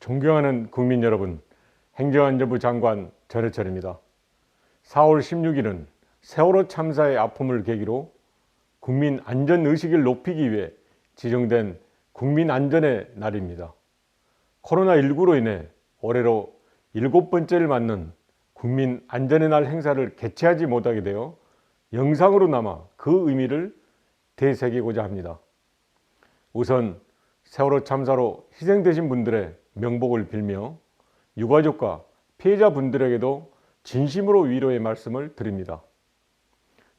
존경하는 국민 여러분, 행정안전부 장관 전해철입니다. 4월 16일은 세월호 참사의 아픔을 계기로 국민 안전 의식을 높이기 위해 지정된 국민 안전의 날입니다. 코로나19로 인해 올해로 일곱 번째를 맞는 국민 안전의 날 행사를 개최하지 못하게 되어 영상으로나마 그 의미를 되새기고자 합니다. 우선 세월호 참사로 희생되신 분들의 명복을 빌며 유가족과 피해자분들에게도 진심으로 위로의 말씀을 드립니다.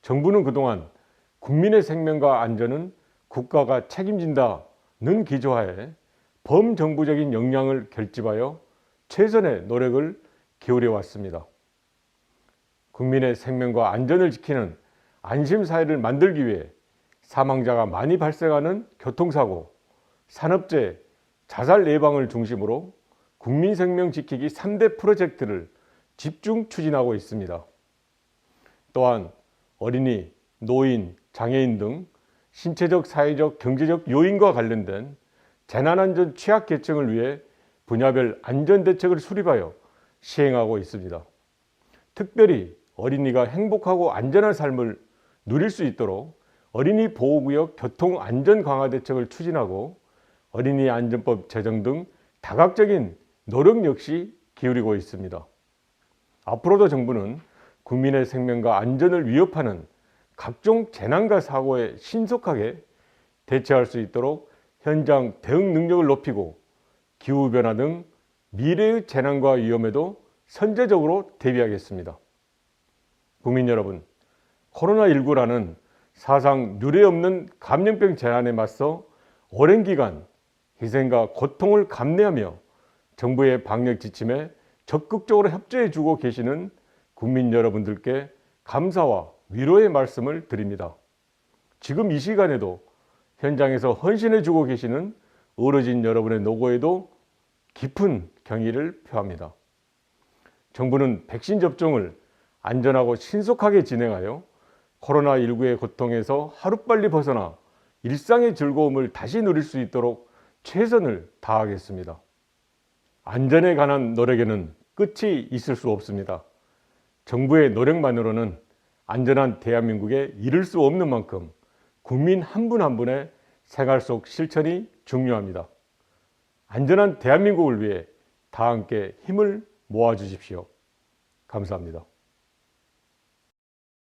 정부는 그동안 국민의 생명과 안전은 국가가 책임진다는 기조하에 범정부적인 역량을 결집하여 최선의 노력을 기울여 왔습니다. 국민의 생명과 안전을 지키는 안심사회를 만들기 위해 사망자가 많이 발생하는 교통사고, 산업재해, 자살 예방을 중심으로 국민 생명 지키기 3대 프로젝트를 집중 추진하고 있습니다. 또한 어린이, 노인, 장애인 등 신체적, 사회적, 경제적 요인과 관련된 재난안전 취약계층을 위해 분야별 안전대책을 수립하여 시행하고 있습니다. 특별히 어린이가 행복하고 안전한 삶을 누릴 수 있도록 어린이 보호구역 교통안전 강화 대책을 추진하고 어린이 안전법 제정 등 다각적인 노력 역시 기울이고 있습니다. 앞으로도 정부는 국민의 생명과 안전을 위협하는 각종 재난과 사고에 신속하게 대처할 수 있도록 현장 대응 능력을 높이고 기후변화 등 미래의 재난과 위험에도 선제적으로 대비하겠습니다. 국민 여러분, 코로나19라는 사상 유례 없는 감염병 재난에 맞서 오랜 기간 희생과 고통을 감내하며 정부의 방역 지침에 적극적으로 협조해 주고 계시는 국민 여러분들께 감사와 위로의 말씀을 드립니다. 지금 이 시간에도 현장에서 헌신해 주고 계시는 어르신 여러분의 노고에도 깊은 경의를 표합니다. 정부는 백신 접종을 안전하고 신속하게 진행하여 코로나19의 고통에서 하루빨리 벗어나 일상의 즐거움을 다시 누릴 수 있도록 최선을 다하겠습니다. 안전에 관한 노력에는 끝이 있을 수 없습니다. 정부의 노력만으로는 안전한 대한민국에 이를 수 없는 만큼 국민 한 분한 분의 생활 속 실천이 중요합니다. 안전한 대한민국을 위해 다 함께 힘을 모아 주십시오. 감사합니다.